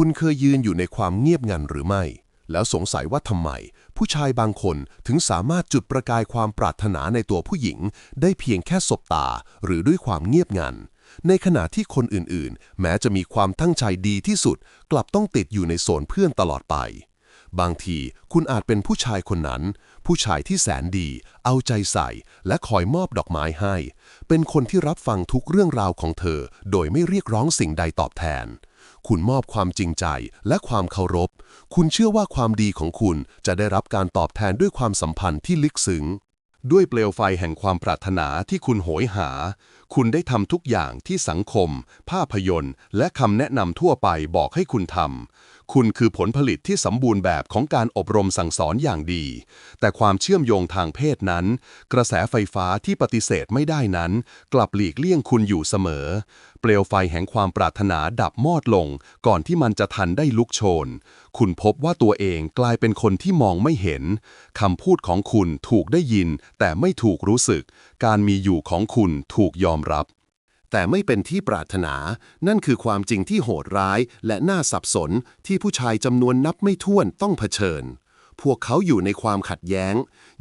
คุณเคยยืนอยู่ในความเงียบงันหรือไม่ แล้วสงสัยว่าทำไม ผู้ชายบางคนถึงสามารถจุดประกายความปรารถนาในตัวผู้หญิง ได้เพียงแค่สบตา หรือด้วยความเงียบงัน ในขณะที่คนอื่นๆ แม้จะมีความตั้งใจดีที่สุด กลับต้องติดอยู่ในโซนเพื่อนตลอดไป บางทีคุณอาจเป็นผู้ชายคนนั้น ผู้ชายที่แสนดี เอาใจใส่ และคอยมอบดอกไม้ให้ เป็นคนที่รับฟังทุกเรื่องราวของเธอ โดยไม่เรียกร้องสิ่งใดตอบแทน คุณมอบความจริงใจและความเคารพ คุณเชื่อว่าความดีของคุณจะได้รับการตอบแทนด้วยความสัมพันธ์ที่ลึกซึ้ง ด้วยเปลวไฟแห่งความปรารถนาที่คุณโหยหา คุณได้ทำทุกอย่างที่สังคม ภาพยนตร์ และคำแนะนำทั่วไปบอกให้คุณทำ คุณคือผลผลิตที่สมบูรณ์แบบของการอบรมสั่งสอนอย่างดี แต่ความเชื่อมโยงทางเพศนั้น กระแสไฟฟ้าที่ปฏิเสธไม่ได้นั้น กลับหลีกเลี่ยงคุณอยู่เสมอ เปลวไฟแห่งความปรารถนาดับมอดลง ก่อนที่มันจะทันได้ลุกโชน คุณพบว่าตัวเองกลายเป็นคนที่มองไม่เห็นคำพูดของคุณถูกได้ยิน แต่ไม่ถูกรู้สึก การมีอยู่ของคุณถูกยอมรับ แต่ไม่เป็นที่ปรารถนา นั่นคือความจริงที่โหดร้ายและน่าสับสนที่ผู้ชายจำนวนนับไม่ถ้วนต้องเผชิญ พวกเขาอยู่ในความขัดแย้ง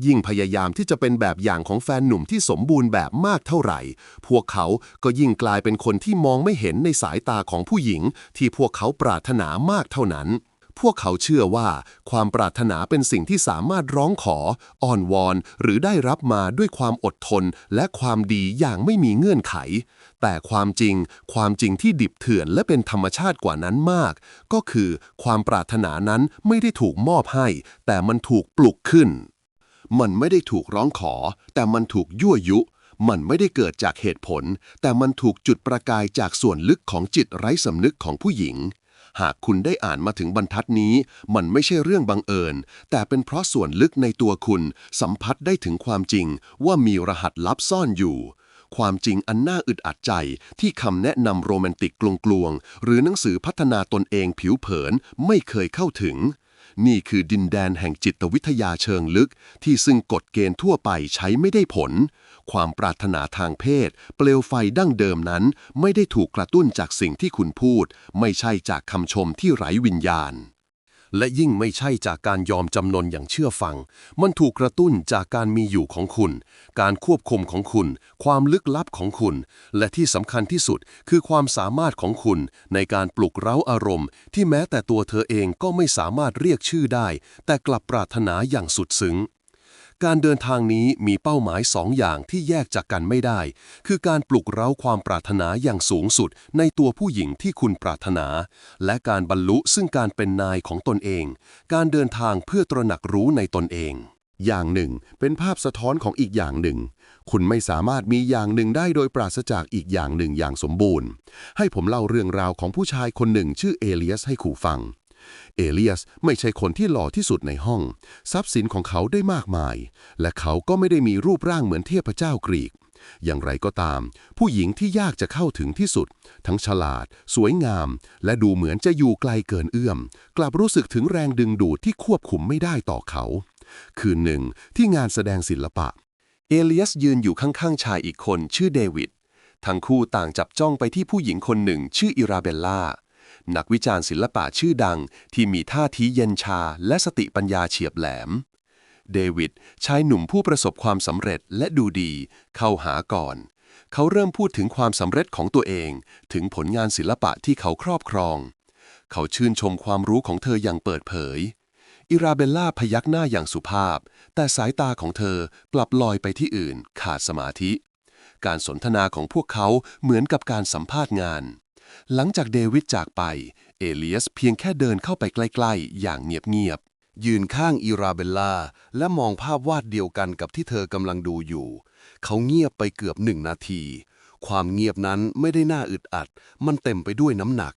ยิ่งพยายามที่จะเป็นแบบอย่างของแฟนหนุ่มที่สมบูรณ์แบบมากเท่าไหร่ พวกเขาก็ยิ่งกลายเป็นคนที่มองไม่เห็นในสายตาของผู้หญิง ที่พวกเขาปรารถนามากเท่านั้นพวกเขาเชื่อว่าความปรารถนาเป็นสิ่งที่สามารถร้องขออ้อนวอน หรือได้รับมาด้วยความอดทนและความดีอย่างไม่มีเงื่อนไข แต่ความจริง ความจริงที่ดิบเถื่อนและเป็นธรรมชาติกว่านั้นมาก ก็คือความปรารถนานั้นไม่ได้ถูกมอบให้ แต่มันถูกปลุกขึ้น มันไม่ได้ถูกร้องขอ แต่มันถูกยั่วยุ มันไม่ได้เกิดจากเหตุผล แต่มันถูกจุดประกายจากส่วนลึกของจิตไร้สำนึกของผู้หญิงหากคุณได้อ่านมาถึงบรรทัดนี้ มันไม่ใช่เรื่องบังเอิญ แต่เป็นเพราะส่วนลึกในตัวคุณ สัมผัสได้ถึงความจริงว่ามีรหัสลับซ่อนอยู่ ความจริงอันน่าอึดอัดใจที่คำแนะนำโรแมนติกกลวงๆ หรือหนังสือพัฒนาตนเองผิวเผินไม่เคยเข้าถึง นี่คือดินแดนแห่งจิตวิทยาเชิงลึก ที่ซึ่งกฎเกณฑ์ทั่วไปใช้ไม่ได้ผล ความปรารถนาทางเพศ เปลวไฟดั้งเดิมนั้น ไม่ได้ถูกกระตุ้นจากสิ่งที่คุณพูด ไม่ใช่จากคำชมที่ไร้วิญญาณ และยิ่งไม่ใช่จากการยอมจำนนอย่างเชื่อฟัง มันถูกกระตุ้นจากการมีอยู่ของคุณ การควบคุมของคุณ ความลึกลับของคุณ และที่สำคัญที่สุดคือความสามารถของคุณ ในการปลุกเร้าอารมณ์ ที่แม้แต่ตัวเธอเองก็ไม่สามารถเรียกชื่อได้ แต่กลับปรารถนาอย่างสุดซึ้ง การเดินทางนี้มีเป้าหมายสองอย่างที่แยกจากกันไม่ได้ คือการปลุกเร้าความปรารถนาอย่างสูงสุดในตัวผู้หญิงที่คุณปรารถนา และการบรรลุซึ่งการเป็นนายของตนเอง การเดินทางเพื่อตระหนักรู้ในตนเอง อย่างหนึ่ง เป็นภาพสะท้อนของอีกอย่างหนึ่ง คุณไม่สามารถมีอย่างหนึ่งได้โดยปราศจากอีกอย่างหนึ่งอย่างสมบูรณ์ ให้ผมเล่าเรื่องราวของผู้ชายคนหนึ่งชื่อเอเลียสให้ขู่ฟัง เอเลียสไม่ใช่คนที่หล่อที่สุดในห้อง ทรัพย์สินของเขาได้มากมาย และเขาก็ไม่ได้มีรูปร่างเหมือนเทพเจ้ากรีก อย่างไรก็ตาม ผู้หญิงที่ยากจะเข้าถึงที่สุด ทั้งฉลาด สวยงาม และดูเหมือนจะอยู่ไกลเกินเอื้อม กลับรู้สึกถึงแรงดึงดูดที่ควบคุมไม่ได้ต่อเขา คืนหนึ่งที่งานแสดงศิลปะ เอเลียสยืนอยู่ข้างๆชายอีกคนชื่อเดวิดทั้งคู่ต่างจับจ้องไปที่ผู้หญิงคนหนึ่งชื่ออิราเบลล่า นักวิจารณ์ศิลปะชื่อดังที่มีท่าทีเย็นชาและสติปัญญาเฉียบแหลม เดวิดชายหนุ่มผู้ประสบความสำเร็จและดูดี เข้าหาก่อน เขาเริ่มพูดถึงความสำเร็จของตัวเอง ถึงผลงานศิลปะที่เขาครอบครอง เขาชื่นชมความรู้ของเธออย่างเปิดเผย อิราเบลล่าพยักหน้าอย่างสุภาพ แต่สายตาของเธอกลับลอยไปที่อื่น ขาดสมาธิการสนทนาของพวกเขาเหมือนกับการสัมภาษณ์งาน หลังจากเดวิดจากไป เอเลียสเพียงแค่เดินเข้าไปใกล้ๆ อย่างเงียบๆ ยืนข้างอิราเบลล่า และมองภาพวาดเดียวกันกับที่เธอกำลังดูอยู่ เขาเงียบไปเกือบหนึ่งนาที ความเงียบนั้นไม่ได้น่าอึดอัด มันเต็มไปด้วยน้ำหนัก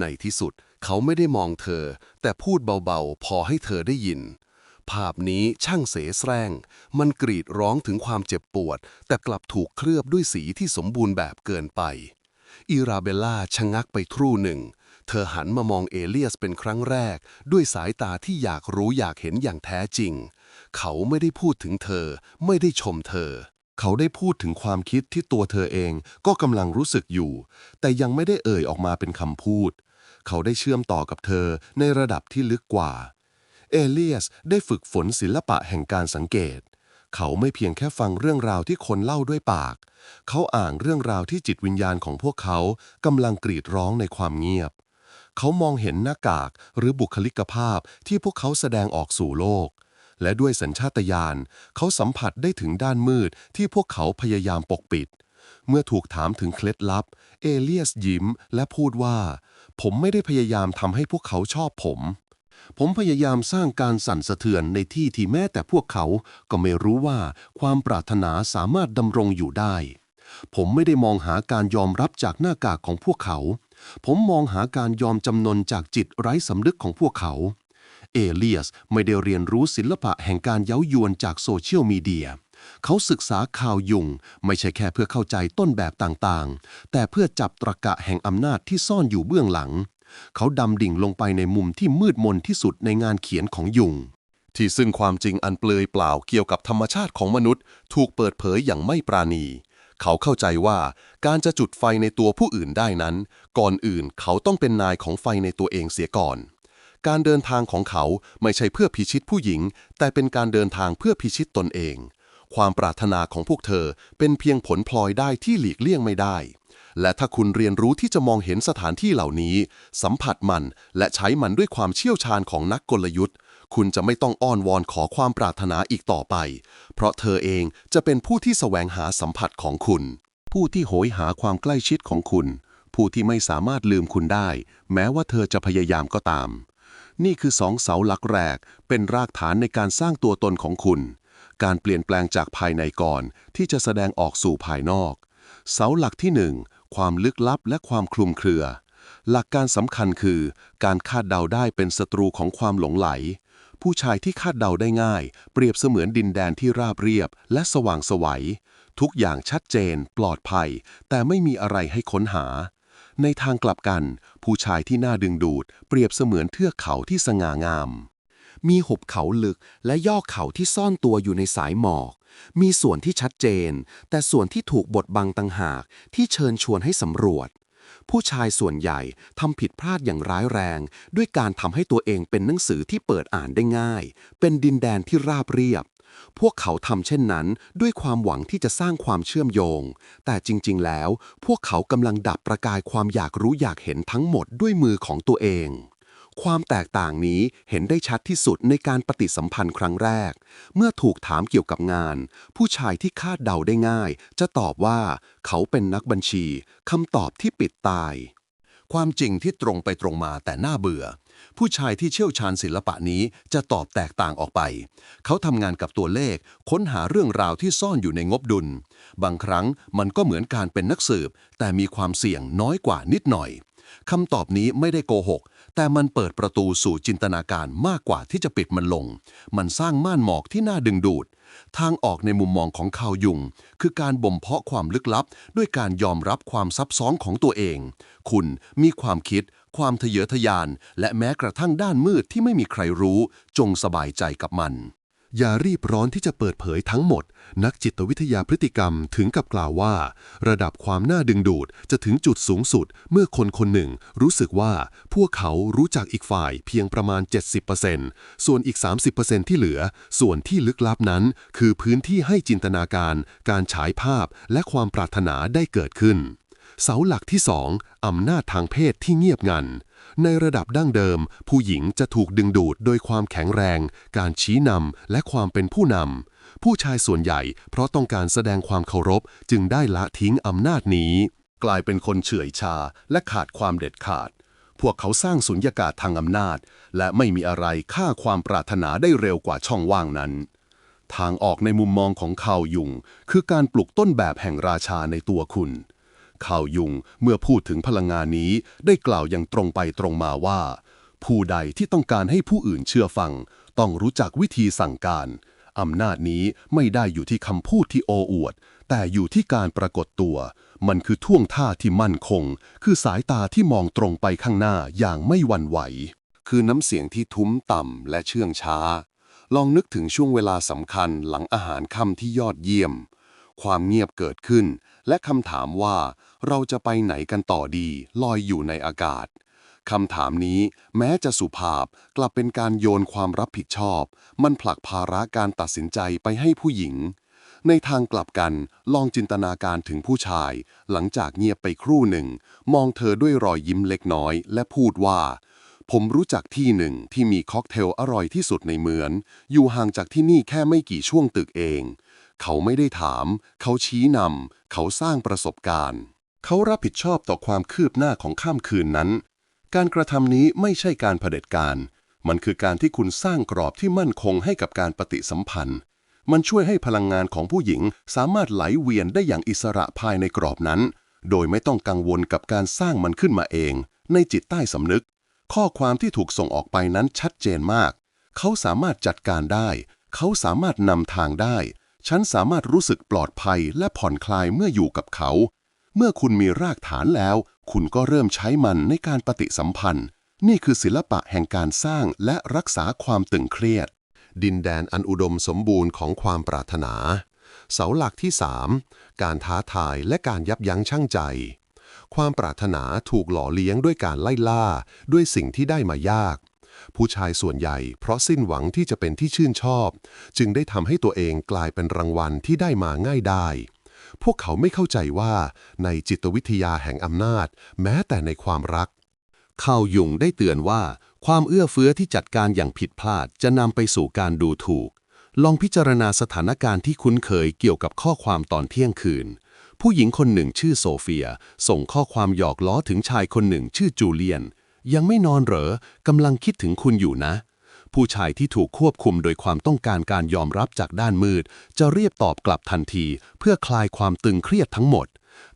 ในที่สุดเขาไม่ได้มองเธอ แต่พูดเบาๆ พอให้เธอได้ยิน ภาพนี้ช่างเสแสร้ง มันกรีดร้องถึงความเจ็บปวด แต่กลับถูกเคลือบด้วยสีที่สมบูรณ์แบบเกินไป อิราเบลล่าชะงักไปครู่หนึ่ง เธอหันมามองเอเลียสเป็นครั้งแรก ด้วยสายตาที่อยากรู้อยากเห็นอย่างแท้จริง เขาไม่ได้พูดถึงเธอ ไม่ได้ชมเธอ เขาได้พูดถึงความคิดที่ตัวเธอเองก็กำลังรู้สึกอยู่ แต่ยังไม่ได้เอ่ยออกมาเป็นคำพูด เขาได้เชื่อมต่อกับเธอในระดับที่ลึกกว่าเอเลียสได้ฝึกฝนศิลปะแห่งการสังเกต เขาไม่เพียงแค่ฟังเรื่องราวที่คนเล่าด้วยปาก เขาอ่านเรื่องราวที่จิตวิญญาณของพวกเขากำลังกรีดร้องในความเงียบ เขามองเห็นหน้ากากหรือบุคลิกภาพที่พวกเขาแสดงออกสู่โลก และด้วยสัญชาตญาณเขาสัมผัสได้ถึงด้านมืดที่พวกเขาพยายามปกปิด เมื่อถูกถามถึงเคล็ดลับ เอเลียสยิ้มและพูดว่า ผมไม่ได้พยายามทำให้พวกเขาชอบผม ผมพยายามสร้างการสั่นสะเทือนในที่ที่แม้แต่พวกเขาก็ไม่รู้ว่าความปรารถนาสามารถดำรงอยู่ได้ ผมไม่ได้มองหาการยอมรับจากหน้ากากของพวกเขา ผมมองหาการยอมจำนนจากจิตไร้สำนึกของพวกเขา เอเลียสไม่ได้เรียนรู้ศิลปะแห่งการเย้ายวนจากโซเชียลมีเดียเขาศึกษาข่าวยุง ไม่ใช่แค่เพื่อเข้าใจต้นแบบต่างๆ แต่เพื่อจับตรกะแห่งอำนาจที่ซ่อนอยู่เบื้องหลัง เขาดำดิ่งลงไปในมุมที่มืดมนที่สุดในงานเขียนของยุง ที่ซึ่งความจริงอันเปลือยเปล่าเกี่ยวกับธรรมชาติของมนุษย์ ถูกเปิดเผยอย่างไม่ปราณี เขาเข้าใจว่าการจะจุดไฟในตัวผู้อื่นได้นั้น ก่อนอื่นเขาต้องเป็นนายของไฟในตัวเองเสียก่อน การเดินทางของเขาไม่ใช่เพื่อพิชิตผู้หญิง แต่เป็นการเดินทางเพื่อพิชิตตนเอง ความปรารถนาของพวกเธอเป็นเพียงผลพลอยได้ที่หลีกเลี่ยงไม่ได้ และถ้าคุณเรียนรู้ที่จะมองเห็นสถานที่เหล่านี้ สัมผัสมันและใช้มันด้วยความเชี่ยวชาญของนักกลยุทธ์ คุณจะไม่ต้องอ้อนวอนขอความปรารถนาอีกต่อไป เพราะเธอเองจะเป็นผู้ที่แสวงหาสัมผัสของคุณ ผู้ที่โหยหาความใกล้ชิดของคุณ ผู้ที่ไม่สามารถลืมคุณได้ แม้ว่าเธอจะพยายามก็ตาม นี่คือสองเสาหลักแรก เป็นรากฐานในการสร้างตัวตนของคุณ การเปลี่ยนแปลงจากภายในก่อนที่จะแสดงออกสู่ภายนอก เสาหลักที่หนึ่ง ความลึกลับและความคลุมเครือ หลักการสำคัญคือ การคาดเดาได้เป็นศัตรูของความหลงไหล ผู้ชายที่คาดเดาได้ง่าย เปรียบเสมือนดินแดนที่ราบเรียบ และสว่างสวัย ทุกอย่างชัดเจน ปลอดภัย แต่ไม่มีอะไรให้ค้นหา ในทางกลับกัน ผู้ชายที่น่าดึงดูด เปรียบเสมือนเทือกเขาที่สง่างาม มีหุบเขาลึกและยอดเขาที่ซ่อนตัวอยู่ในสายหมอก มีส่วนที่ชัดเจน แต่ส่วนที่ถูกบดบังต่างหากที่เชิญชวนให้สำรวจ ผู้ชายส่วนใหญ่ทำผิดพลาดอย่างร้ายแรง ด้วยการทำให้ตัวเองเป็นหนังสือที่เปิดอ่านได้ง่าย เป็นดินแดนที่ราบเรียบ พวกเขาทำเช่นนั้นด้วยความหวังที่จะสร้างความเชื่อมโยง แต่จริง ๆ แล้ว พวกเขากำลังดับประกายความอยากรู้อยากเห็นทั้งหมดด้วยมือของตัวเอง ความแตกต่างนี้เห็นได้ชัดที่สุดในการปฏิสัมพันธ์ครั้งแรก เมื่อถูกถามเกี่ยวกับงาน ผู้ชายที่คาดเดาได้ง่าย จะตอบว่าเขาเป็นนักบัญชีคำตอบที่ปิดตาย ความจริงที่ตรงไปตรงมาแต่น่าเบื่อ ผู้ชายที่เชี่ยวชาญศิลปะนี้จะตอบแตกต่างออกไป เขาทำงานกับตัวเลข ค้นหาเรื่องราวที่ซ่อนอยู่ในงบดุล บางครั้งมันก็เหมือนการเป็นนักสืบ แต่มีความเสี่ยงน้อยกว่านิดหน่อยคำตอบนี้ไม่ได้โกหก แต่มันเปิดประตูสู่จินตนาการมากกว่าที่จะปิดมันลง มันสร้างม่านหมอกที่น่าดึงดูด ทางออกในมุมมองของข่าวยุง คือการบ่มเพาะความลึกลับ ด้วยการยอมรับความซับซ้อนของตัวเอง คุณมีความคิด ความทะเยอทะยาน และแม้กระทั่งด้านมืดที่ไม่มีใครรู้ จงสบายใจกับมัน อย่ารีบร้อนที่จะเปิดเผยทั้งหมด นักจิตวิทยาพฤติกรรมถึงกับกล่าวว่า ระดับความน่าดึงดูดจะถึงจุดสูงสุด เมื่อคนคนหนึ่ง รู้สึกว่าพวกเขารู้จักอีกฝ่ายเพียงประมาณ 70%ส่วนอีก 30%ที่เหลือ ส่วนที่ลึกลับนั้น คือพื้นที่ให้จินตนาการ การฉายภาพ และความปรารถนาได้เกิดขึ้น เสาหลักที่ 2อำนาจทางเพศที่เงียบงัน ในระดับดั้งเดิม ผู้หญิงจะถูกดึงดูดโดยความแข็งแรง การชี้นำและความเป็นผู้นำ ผู้ชายส่วนใหญ่เพราะต้องการแสดงความเคารพจึงได้ละทิ้งอำนาจนี้ กลายเป็นคนเฉื่อยชาและขาดความเด็ดขาด พวกเขาสร้างสุญญากาศทางอำนาจ และไม่มีอะไรฆ่าความปรารถนาได้เร็วกว่าช่องว่างนั้นทางออกในมุมมองของข่าวยุง คือการปลุกต้นแบบแห่งราชาในตัวคุณ ข่าวยุงเมื่อพูดถึงพลังงานนี้ได้กล่าวอย่างตรงไปตรงมาว่า ผู้ใดที่ต้องการให้ผู้อื่นเชื่อฟัง ต้องรู้จักวิธีสั่งการ อำนาจนี้ไม่ได้อยู่ที่คำพูดที่โอ้อวด แต่อยู่ที่การปรากฏตัว มันคือท่วงท่าที่มั่นคง คือสายตาที่มองตรงไปข้างหน้าอย่างไม่หวั่นไหว คือน้ำเสียงที่ทุ้มต่ำและเชื่องช้า ลองนึกถึงช่วงเวลาสำคัญหลังอาหารค่ำที่ยอดเยี่ยมความเงียบเกิดขึ้น และคำถามว่า เราจะไปไหนกันต่อดีลอยอยู่ในอากาศคำถามนี้แม้จะสุภาพกลับเป็นการโยนความรับผิดชอบ มันผลักภาระการตัดสินใจไปให้ผู้หญิง ในทางกลับกันลองจินตนาการถึงผู้ชาย หลังจากเงียบไปครู่หนึ่ง มองเธอด้วยรอยยิ้มเล็กน้อย และพูดว่า ผมรู้จักที่หนึ่งที่มีค็อกเทลอร่อยที่สุดในเมืองอยู่ห่างจากที่นี่แค่ไม่กี่ช่วงตึกเอง เขาไม่ได้ถาม เขาชี้นำเขาสร้างประสบการณ์ เขารับผิดชอบต่อความคืบหน้าของข้ามคืนนั้น การกระทำนี้ไม่ใช่การเผด็จการ มันคือการที่คุณสร้างกรอบที่มั่นคงให้กับการปฏิสัมพันธ์ มันช่วยให้พลังงานของผู้หญิงสามารถไหลเวียนได้อย่างอิสระภายในกรอบนั้น โดยไม่ต้องกังวลกับการสร้างมันขึ้นมาเอง ในจิตใต้สำนึก ข้อความที่ถูกส่งออกไปนั้นชัดเจนมาก เขาสามารถจัดการได้ เขาสามารถนำทางได้ ฉันสามารถรู้สึกปลอดภัยและผ่อนคลายเมื่ออยู่กับเขา เมื่อคุณมีรากฐานแล้ว คุณก็เริ่มใช้มันในการปฏิสัมพันธ์ นี่คือศิลปะแห่งการสร้างและรักษาความตึงเครียด ดินแดนอันอุดมสมบูรณ์ของความปรารถนา เสาหลักที่ 3 การท้าทายและการยับยั้งชั่งใจ ความปรารถนาถูกหล่อเลี้ยงด้วยการไล่ล่า ด้วยสิ่งที่ได้มายาก ผู้ชายส่วนใหญ่เพราะสิ้นหวังที่จะเป็นที่ชื่นชอบ จึงได้ทำให้ตัวเองกลายเป็นรางวัลที่ได้มาง่ายได้ พวกเขาไม่เข้าใจว่าในจิตวิทยาแห่งอำนาจ แม้แต่ในความรักข่าวยุงได้เตือนว่า ความเอื้อเฟื้อที่จัดการอย่างผิดพลาดจะนำไปสู่การดูถูก ลองพิจารณาสถานการณ์ที่คุ้นเคยเกี่ยวกับข้อความตอนเที่ยงคืน ผู้หญิงคนหนึ่งชื่อโซเฟีย ส่งข้อความหยอกล้อถึงชายคนหนึ่งชื่อจูเลียน ยังไม่นอนเหรอกำลังคิดถึงคุณอยู่นะ ผู้ชายที่ถูกควบคุมโดยความต้องการการยอมรับจากด้านมืด จะเรียบตอบกลับทันที เพื่อคลายความตึงเครียดทั้งหมด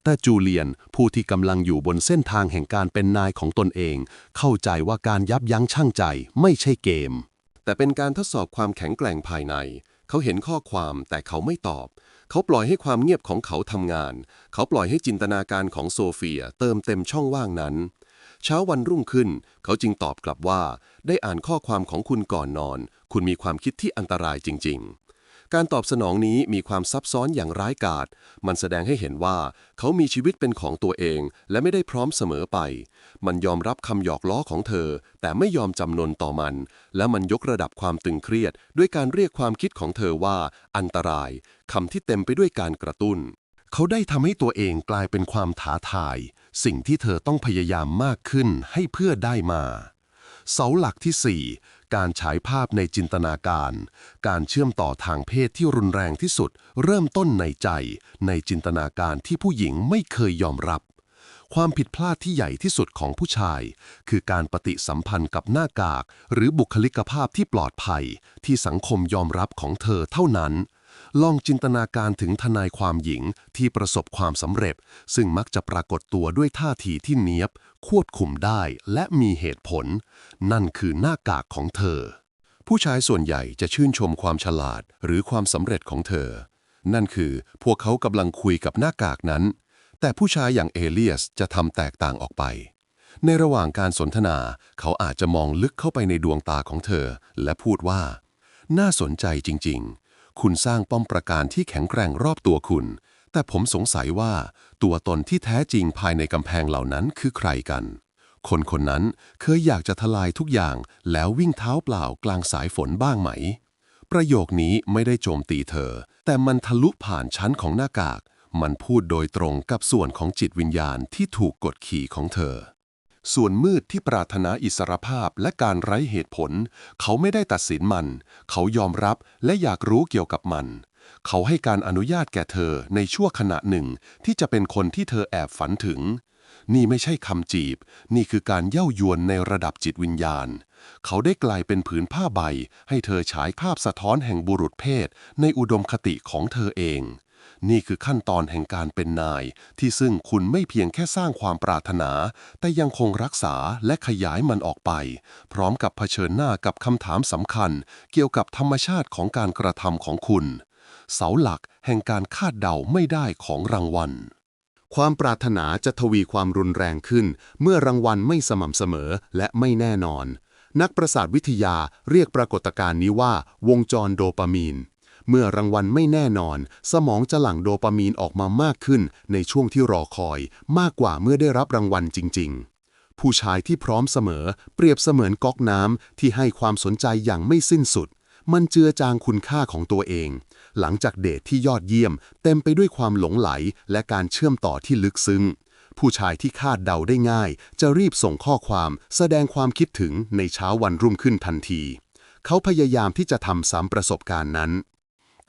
แต่จูเลียนผู้ที่กำลังอยู่บนเส้นทางแห่งการเป็นนายของตนเอง เข้าใจว่าการยับยั้งชั่งใจไม่ใช่เกม แต่เป็นการทดสอบความแข็งแกร่งภายใน เขาเห็นข้อความแต่เขาไม่ตอบเขาปล่อยให้ความเงียบของเขาทำงาน เขาปล่อยให้จินตนาการของโซเฟียเติมเต็มช่องว่างนั้น เช้าวันรุ่งขึ้น เขาจึงตอบกลับว่า ได้อ่านข้อความของคุณก่อนนอน คุณมีความคิดที่อันตรายจริง ๆ การตอบสนองนี้มีความซับซ้อนอย่างร้ายกาจมันแสดงให้เห็นว่า เขามีชีวิตเป็นของตัวเอง และไม่ได้พร้อมเสมอไป มันยอมรับคำหยอกล้อของเธอ แต่ไม่ยอมจำนนต่อมัน และมันยกระดับความตึงเครียด ด้วยการเรียกความคิดของเธอว่า อันตรายคำที่เต็มไปด้วยการกระตุ้น เขาได้ทำให้ตัวเองกลายเป็นความท้าทาย สิ่งที่เธอต้องพยายามมากขึ้นให้เพื่อได้มา เสาหลักที่ 4 การฉายภาพในจินตนาการ การเชื่อมต่อทางเพศที่รุนแรงที่สุด เริ่มต้นในใจ ในจินตนาการที่ผู้หญิงไม่เคยยอมรับ ความผิดพลาดที่ใหญ่ที่สุดของผู้ชาย คือการปฏิสัมพันธ์กับหน้ากาก หรือบุคลิกภาพที่ปลอดภัย ที่สังคมยอมรับของเธอเท่านั้น ลองจินตนาการถึงทนายความหญิงที่ประสบความสำเร็จ ซึ่งมักจะปรากฏตัวด้วยท่าทีที่เนียบ ควบคุมได้และมีเหตุผล นั่นคือหน้ากากของเธอ ผู้ชายส่วนใหญ่จะชื่นชมความฉลาดหรือความสำเร็จของเธอ นั่นคือพวกเขากำลังคุยกับหน้ากากนั้น แต่ผู้ชายอย่างเอเลียสจะทำแตกต่างออกไปในระหว่างการสนทนา เขาอาจจะมองลึกเข้าไปในดวงตาของเธอ และพูดว่า น่าสนใจจริงๆ คุณสร้างป้อมปราการที่แข็งแกร่งรอบตัวคุณ แต่ผมสงสัยว่าตัวตนที่แท้จริงภายในกำแพงเหล่านั้นคือใครกัน คนคนนั้นเคยอยากจะทลายทุกอย่างแล้ววิ่งเท้าเปล่ากลางสายฝนบ้างไหม ประโยคนี้ไม่ได้โจมตีเธอ แต่มันทะลุผ่านชั้นของหน้ากาก มันพูดโดยตรงกับส่วนของจิตวิญญาณที่ถูกกดขี่ของเธอ ส่วนมืดที่ปรารถนาอิสรภาพและการไร้เหตุผล เขาไม่ได้ตัดสินมัน เขายอมรับและอยากรู้เกี่ยวกับมัน เขาให้การอนุญาตแก่เธอในชั่วขณะหนึ่ง ที่จะเป็นคนที่เธอแอบฝันถึง นี่ไม่ใช่คำจีบ นี่คือการเย่ายวนในระดับจิตวิญญาณ เขาได้กลายเป็นผืนผ้าใบ ให้เธอฉายภาพสะท้อนแห่งบุรุษเพศ ในอุดมคติของเธอเอง นี่คือขั้นตอนแห่งการเป็นนาย ที่ซึ่งคุณไม่เพียงแค่สร้างความปรารถนา แต่ยังคงรักษาและขยายมันออกไป พร้อมกับเผชิญหน้ากับคำถามสำคัญ เกี่ยวกับธรรมชาติของการกระทำของคุณ เสาหลักแห่งการคาดเดาไม่ได้ของรางวัลความปรารถนาจะทวีความรุนแรงขึ้น เมื่อรางวัลไม่สม่ำเสมอและไม่แน่นอน นักประสาทวิทยาเรียกปรากฏการณ์นี้ว่า วงจรโดปามีน เมื่อรางวัลไม่แน่นอน สมองจะหลั่งโดปามีนออกมามากขึ้นในช่วงที่รอคอย มากกว่าเมื่อได้รับรางวัลจริง ๆ ผู้ชายที่พร้อมเสมอ เปรียบเสมือนก๊อกน้ำที่ให้ความสนใจอย่างไม่สิ้นสุด มันเจือจางคุณค่าของตัวเอง หลังจากเดทที่ยอดเยี่ยม เต็มไปด้วยความหลงไหล และการเชื่อมต่อที่ลึกซึ้งผู้ชายที่คาดเดาได้ง่าย จะรีบส่งข้อความแสดงความคิดถึงในเช้าวันรุ่งขึ้นทันที เขาพยายามที่จะทำซ้ำประสบการณ์นั้น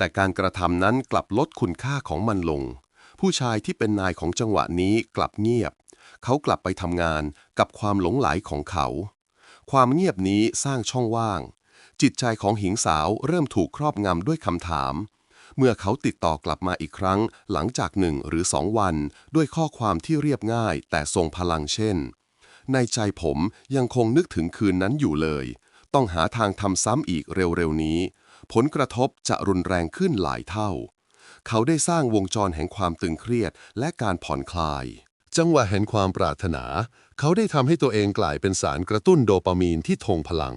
แต่การกระทำนั้นกลับลดคุณค่าของมันลง ผู้ชายที่เป็นนายของจังหวะนี้กลับเงียบ เขากลับไปทำงานกับความหลงไหลของเขา ความเงียบนี้สร้างช่องว่าง จิตใจของหญิงสาวเริ่มถูกครอบงำด้วยคำถาม เมื่อเขาติดต่อกลับมาอีกครั้ง หลังจากหนึ่งหรือสองวัน ด้วยข้อความที่เรียบง่าย แต่ทรงพลังเช่น ในใจผมยังคงนึกถึงคืนนั้นอยู่เลย ต้องหาทางทำซ้ำอีกเร็วๆนี้ ผลกระทบจะรุนแรงขึ้นหลายเท่า เขาได้สร้างวงจรแห่งความตึงเครียดและการผ่อนคลาย จังหวะแห่งความปรารถนา เขาได้ทำให้ตัวเองกลายเป็นสารกระตุ้นโดปามีนที่ทงพลัง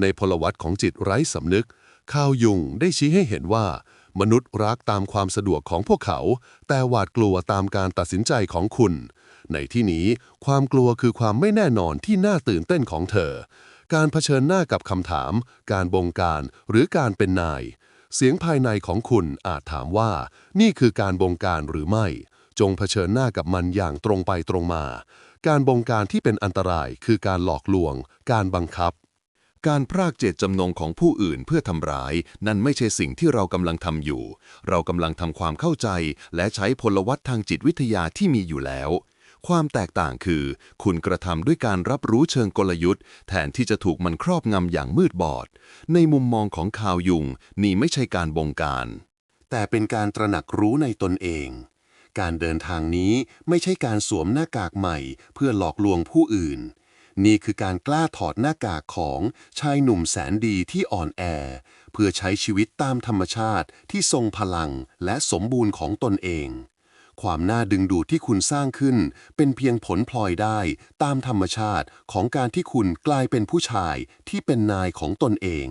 ในพลวัตของจิตไร้สำนึกข้าวยุงได้ชี้ให้เห็นว่า มนุษย์รักตามความสะดวกของพวกเขา แต่หวาดกลัวตามการตัดสินใจของคุณ ในที่นี้ความกลัวคือความไม่แน่นอนที่น่าตื่นเต้นของเธอ การเผชิญหน้ากับคำถาม การบงการหรือการเป็นนาย เสียงภายในของคุณอาจถามว่า นี่คือการบงการหรือไม่ จงเผชิญหน้ากับมันอย่างตรงไปตรงมา การบงการที่เป็นอันตรายคือการหลอกลวง การบังคับ การพรากเจตจำนงของผู้อื่นเพื่อทำร้าย นั่นไม่ใช่สิ่งที่เรากำลังทำอยู่ เรากำลังทำความเข้าใจ และใช้พลวัตทางจิตวิทยาที่มีอยู่แล้ว ความแตกต่างคือ คุณกระทำด้วยการรับรู้เชิงกลยุทธ์ แทนที่จะถูกมันครอบงำอย่างมืดบอด ในมุมมองของข่าวยุง นี่ไม่ใช่การบงการ แต่เป็นการตระหนักรู้ในตนเอง การเดินทางนี้ไม่ใช่การสวมหน้ากากใหม่ เพื่อหลอกลวงผู้อื่น นี่คือการกล้าถอดหน้ากากของชายหนุ่มแสนดีที่อ่อนแอ เพื่อใช้ชีวิตตามธรรมชาติที่ทรงพลังและสมบูรณ์ของตนเอง ความน่าดึงดูดที่คุณสร้างขึ้น เป็นเพียงผลพลอยได้ ตามธรรมชาติของการที่คุณกลายเป็นผู้ชายที่เป็นนายของตนเอง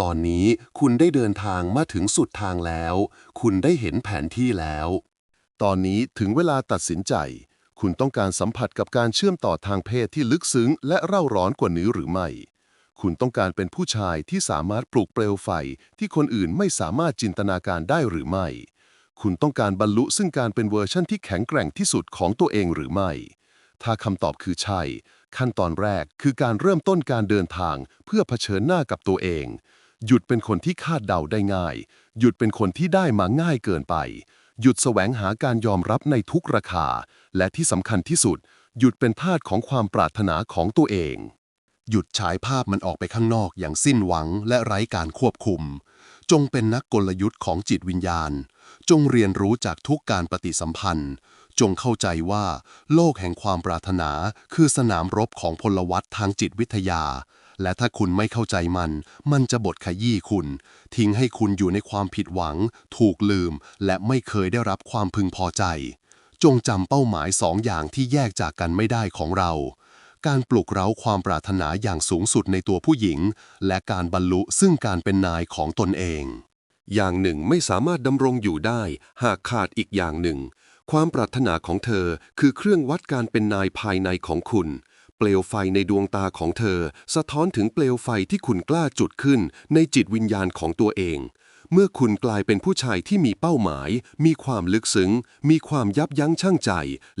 ตอนนี้คุณได้เดินทางมาถึงสุดทางแล้ว คุณได้เห็นแผนที่แล้ว ตอนนี้ถึงเวลาตัดสินใจ คุณต้องการสัมผัสกับการเชื่อมต่อทางเพศที่ลึกซึ้ง และเร่าร้อนกว่านี้หรือไม่คุณต้องการเป็นผู้ชายที่สามารถปลุกเปลวไฟที่คนอื่นไม่สามารถจินตนาการได้หรือไม่ คุณต้องการบรรลุซึ่งการเป็นเวอร์ชั่นที่แข็งแกร่งที่สุดของตัวเองหรือไม่ ถ้าคำตอบคือใช่ ขั้นตอนแรกคือการเริ่มต้นการเดินทาง เพื่อเผชิญหน้ากับตัวเอง หยุดเป็นคนที่คาดเดาได้ง่าย หยุดเป็นคนที่ได้มาง่ายเกินไป หยุดแสวงหาการยอมรับในทุกราคา และที่สำคัญที่สุด หยุดเป็นทาสของความปรารถนาของตัวเอง หยุดฉายภาพมันออกไปข้างนอกอย่างสิ้นหวังและไร้การควบคุม จงเป็นนักกลยุทธ์ของจิตวิญญาณ จงเรียนรู้จากทุกการปฏิสัมพันธ์ จงเข้าใจว่า โลกแห่งความปรารถนา คือสนามรบของพลวัตทางจิตวิทยา และถ้าคุณไม่เข้าใจมัน มันจะบดขยี้คุณ ทิ้งให้คุณอยู่ในความผิดหวัง ถูกลืม และไม่เคยได้รับความพึงพอใจ จงจำเป้าหมายสองอย่างที่แยกจากกันไม่ได้ของเราการปลุกเร้าความปรารถนาอย่างสูงสุดในตัวผู้หญิง และการบรรลุซึ่งการเป็นนายของตนเอง อย่างหนึ่งไม่สามารถดำรงอยู่ได้ หากขาดอีกอย่างหนึ่ง ความปรารถนาของเธอคือเครื่องวัดการเป็นนายภายในของคุณ เปลวไฟในดวงตาของเธอ สะท้อนถึงเปลวไฟที่คุณกล้าจุดขึ้นในจิตวิญญาณของตัวเอง เมื่อคุณกลายเป็นผู้ชายที่มีเป้าหมาย มีความลึกซึ้ง มีความยับยั้งชั่งใจ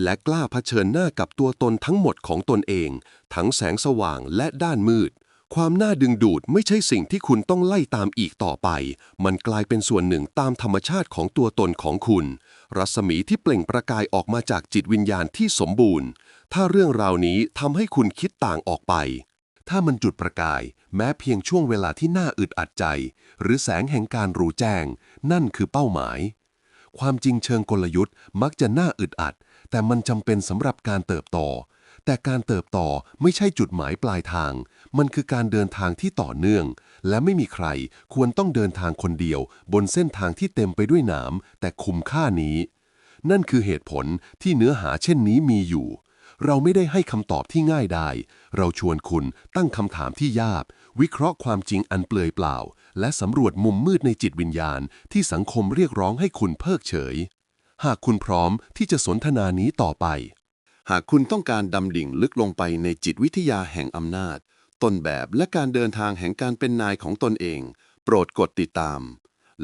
และกล้าเผชิญหน้ากับตัวตนทั้งหมดของตนเอง ทั้งแสงสว่างและด้านมืด ความน่าดึงดูดไม่ใช่สิ่งที่คุณต้องไล่ตามอีกต่อไป มันกลายเป็นส่วนหนึ่งตามธรรมชาติของตัวตนของคุณ รัศมีที่เปล่งประกายออกมาจากจิตวิญญาณที่สมบูรณ์ ถ้าเรื่องราวนี้ทำให้คุณคิดต่างออกไป ถ้ามันจุดประกาย แม้เพียงช่วงเวลาที่น่าอึดอัดใจ หรือแสงแห่งการรู้แจ้ง นั่นคือเป้าหมาย ความจริงเชิงกลยุทธ์มักจะน่าอึดอัด แต่มันจำเป็นสำหรับการเติบโต แต่การเติบโตไม่ใช่จุดหมายปลายทาง มันคือการเดินทางที่ต่อเนื่อง และไม่มีใครควรต้องเดินทางคนเดียว บนเส้นทางที่เต็มไปด้วยหนามแต่คุ้มค่านี้ นั่นคือเหตุผลที่เนื้อหาเช่นนี้มีอยู่ เราไม่ได้ให้คำตอบที่ง่ายได้ เราชวนคุณตั้งคำถามที่ยาก วิเคราะห์ความจริงอันเปลือยเปล่า และสำรวจมุมมืดในจิตวิญญาณ ที่สังคมเรียกร้องให้คุณเพิกเฉย หากคุณพร้อมที่จะสนทนานี้ต่อไป หากคุณต้องการดำดิ่งลึกลงไปในจิตวิทยาแห่งอำนาจ ต้นแบบและการเดินทางแห่งการเป็นนายของตนเอง โปรดกดติดตาม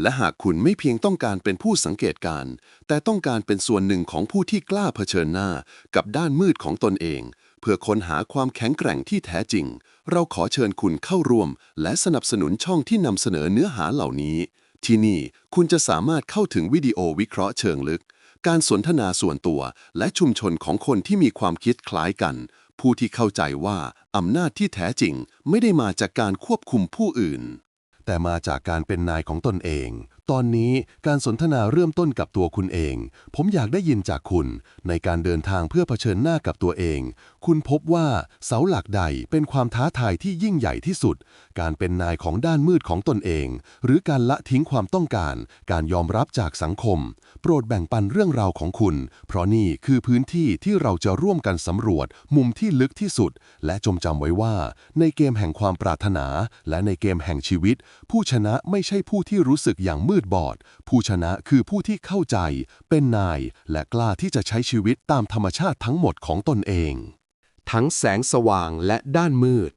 และหากคุณไม่เพียงต้องการเป็นผู้สังเกตการณ์แต่ต้องการเป็นส่วนหนึ่งของผู้ที่กล้าเผชิญหน้ากับด้านมืดของตนเอง เพื่อค้นหาความแข็งแกร่งที่แท้จริง เราขอเชิญคุณเข้าร่วม และสนับสนุนช่องที่นำเสนอเนื้อหาเหล่านี้ ที่นี่คุณจะสามารถเข้าถึงวิดีโอวิเคราะห์เชิงลึก การสนทนาส่วนตัวและชุมชนของคนที่มีความคิดคล้ายกัน ผู้ที่เข้าใจว่าอำนาจที่แท้จริงไม่ได้มาจากการควบคุมผู้อื่น แต่มาจากการเป็นนายของตนเอง ตอนนี้การสนทนาเริ่มต้นกับตัวคุณเอง ผมอยากได้ยินจากคุณ ในการเดินทางเพื่อเผชิญหน้ากับตัวเอง คุณพบว่าเสาหลักใดเป็นความท้าทายที่ยิ่งใหญ่ที่สุด การเป็นนายของด้านมืดของตนเอง หรือการละทิ้งความต้องการ การยอมรับจากสังคม โปรดแบ่งปันเรื่องราวของคุณ เพราะนี่คือพื้นที่ที่เราจะร่วมกันสำรวจ มุมที่ลึกที่สุด และจงจำไว้ว่า ในเกมแห่งความปรารถนา และในเกมแห่งชีวิต ผู้ชนะไม่ใช่ผู้ที่รู้สึกอย่างมืมืดบอด ผู้ชนะคือผู้ที่เข้าใจ เป็นนาย และกล้าที่จะใช้ชีวิตตามธรรมชาติทั้งหมดของตนเอง ทั้งแสงสว่างและด้านมืด